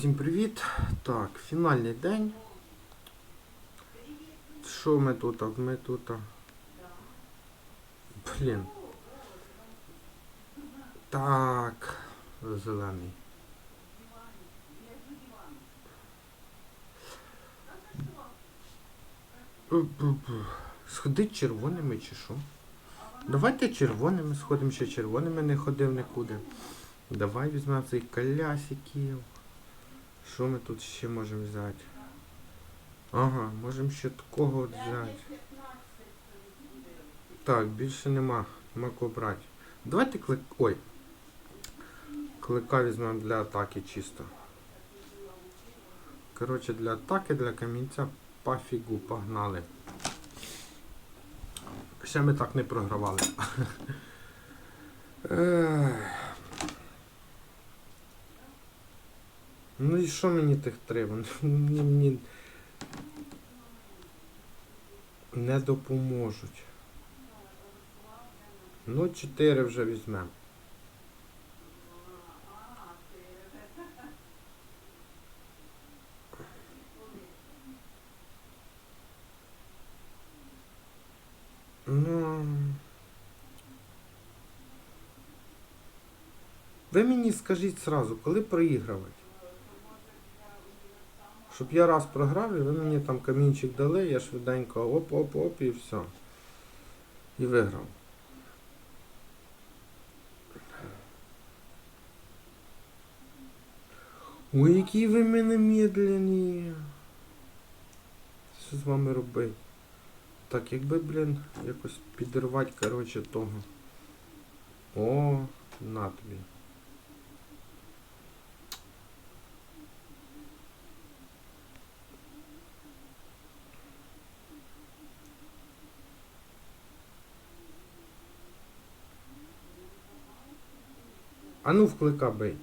всім привіт. Так, фінальний день. Що ми тут? Ми тут. Блін. Так. Зелений. Сходить червоними чи що? Давайте червоними сходимо, ще червоними не ходив нікуди. Давай візьмемо цей колясиків. Що ми тут ще можемо взяти? Ага, можемо ще такого от взяти. Так, більше нема. Нема кого брати. Давайте клик. Ой. Клика візьмемо для атаки чисто. Коротше, для атаки, для камінця пофігу, погнали. Ще ми так не програвали. Ну і що мені тих треба? Мені, не допоможуть. Ну, 4 вже візьмемо. Ну. Ви мені скажіть сразу, коли проігрувати? Щоб я раз програв, і ви мені там камінчик дали, я швиденько оп-оп-оп і все. І виграв. Ой, які ви мене медленні. Що з вами робити? Так, якби, блін, якось підірвати, коротше, того. О, на тобі. А ну вклика бей.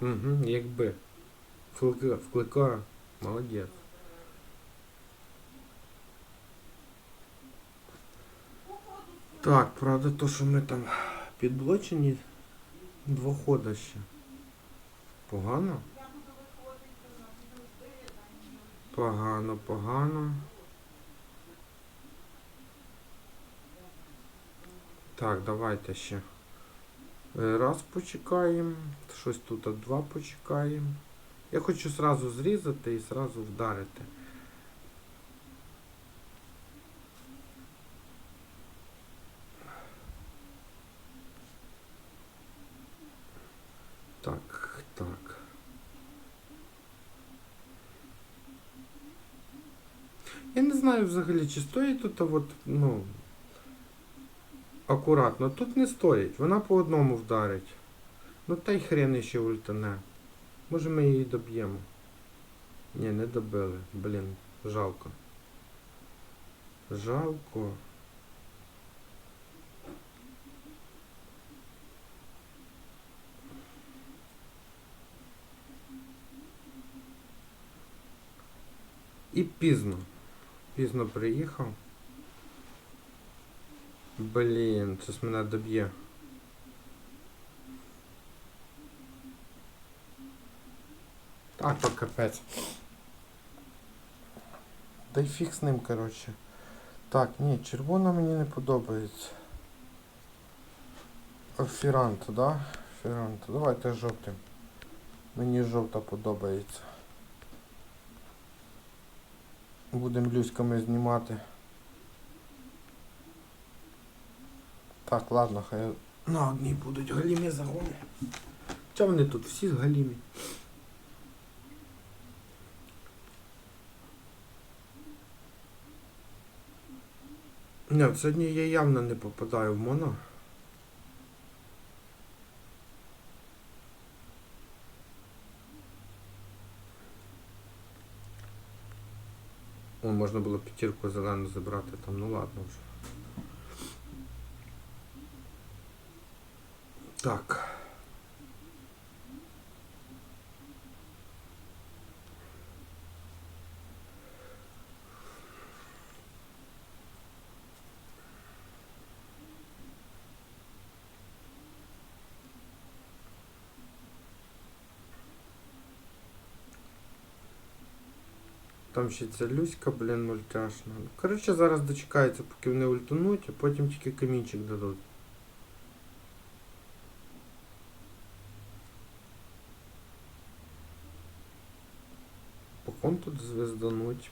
Угу, якби. Вклика, вклика. Молодець. Так, правда, то, що ми там підблочені два хода ще. Погано? Погано, погано. Так, давайте ще. Е, Раз почекаємо. Щось тут два почекаємо. Я хочу зразу зрізати і зразу вдарити. Так, так. Я не знаю взагалі, чи стоїть тут а от, ну, акуратно. Тут не стоїть, вона по одному вдарить. Ну та й хрен ще ультане. Може ми її доб'ємо. Ні, не добили. Блін, жалко. Жалко. І пізно. Пізно приїхав. Блін, це ж мене доб'є. А, то капець. Да й фіг з ним, коротше. Так, ні, червона мені не подобається. Фірант, да? Фірант. Давайте жовтим. Мені жовта подобається. Будемо люськами знімати. Так, ладно, хай на одній будуть галімі загони. Чого вони тут всі з галімі? Ні, сьогодні я явно не попадаю в моно. О, можна було п'ятірку зелену забрати там, ну ладно вже. Так. Там ще ця Люська, блін, мультяшна. Коротше, зараз дочекається, поки вони ультануть, а потім тільки камінчик дадуть. Покон тут звездануть.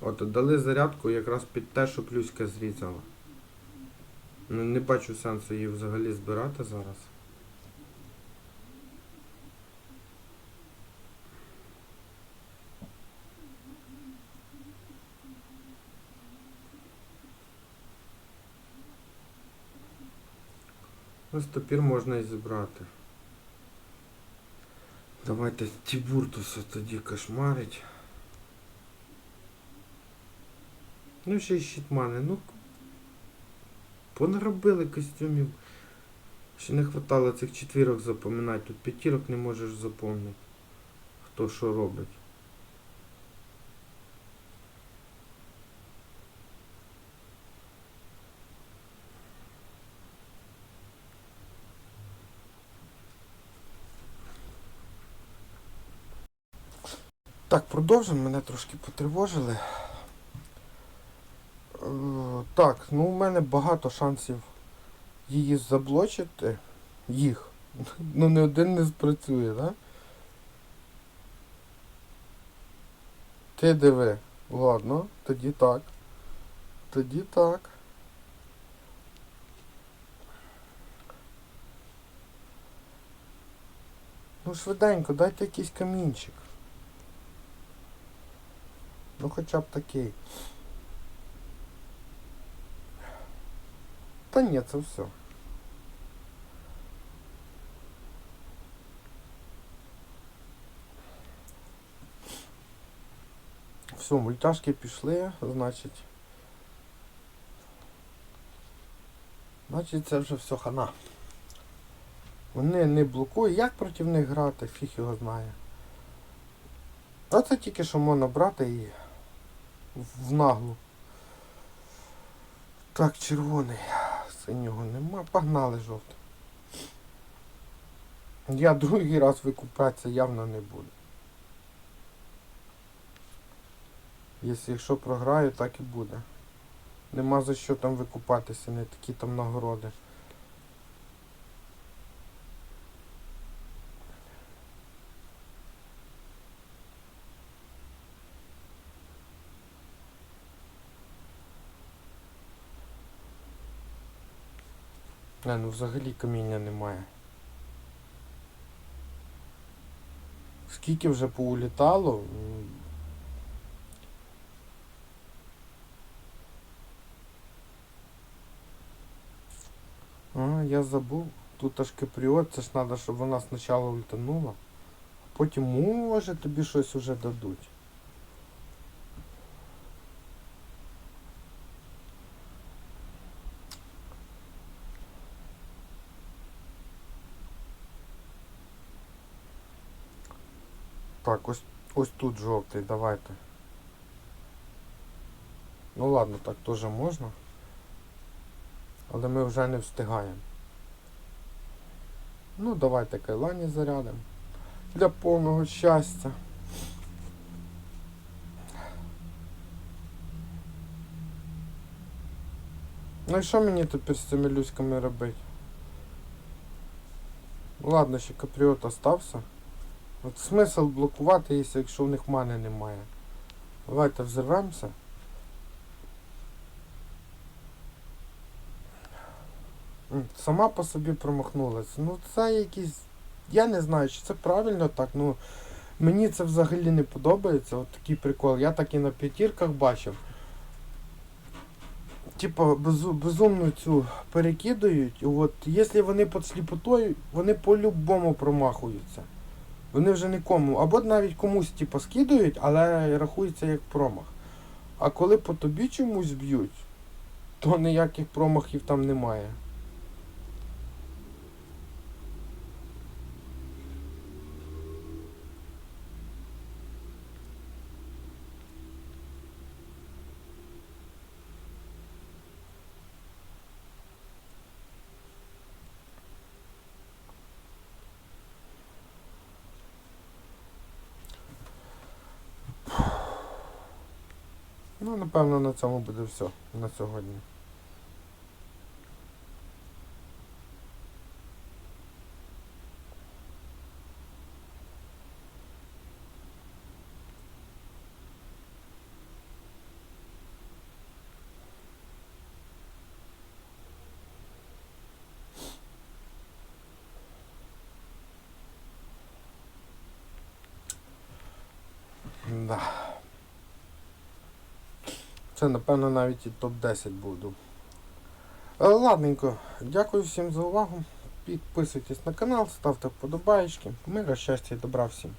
От, дали зарядку якраз під те, що плюська зрізала. Ну, не бачу сенсу її взагалі збирати зараз. Ось тепер можна і зібрати. Давайте Тібуртуса тоді кошмарить. Ну ще й щитмани, ну. Понаробили костюмів. Ще не хватало цих четвірок запоминати. Тут п'ятірок не можеш запомнити. Хто що робить. Так, продовжимо, мене трошки потривожили. Е, Так, ну у мене багато шансів її заблочити. Їх. Ну не один не спрацює, да? Ти диви. Ладно, тоді так. Тоді так. Ну швиденько, дайте якийсь камінчик. Ну хоча б такий. Та ні, це все. Все, мультяшки пішли, значить. Значить це вже все хана. Вони не блокують. Як проти них грати, фіг його знає. А це тільки що можна брати і в наглу. Так, червоний. Синього нема. Погнали жовтий. Я другий раз викупатися явно не буду. Якщо, програю, так і буде. Нема за що там викупатися, не такі там нагороди. Не, ну взагалі каміння немає. Скільки вже поулітало? А, я забув. Тут аж капріот, це ж треба, щоб вона спочатку ультанула. А потім, може, тобі щось уже дадуть. Так, ось, ось тут жовтий, давайте. Ну ладно, так теж можна. Але ми вже не встигаємо. Ну, давайте кайлані зарядимо. Для повного щастя. Ну і що мені тепер з цими люськами робити? Ладно, ще капріот остався. От смисл блокувати, якщо в них мани немає. Давайте взорвемося. Сама по собі промахнулася. Ну це якийсь. Я не знаю, чи це правильно так, ну мені це взагалі не подобається. От такий прикол. Я так і на п'ятірках бачив. Типа безу, безумно цю перекидують. От якщо вони під сліпотою, вони по-любому промахуються. Вони вже нікому, або навіть комусь типу, скидують, але рахується як промах. А коли по тобі чомусь б'ють, то ніяких промахів там немає. Ну, напевно, на цьому буде все на сьогодні. Да. Це, напевно, навіть і топ-10 буду. Е, Ладненько, дякую всім за увагу. Підписуйтесь на канал, ставте вподобайки. Мира, щастя і добра всім.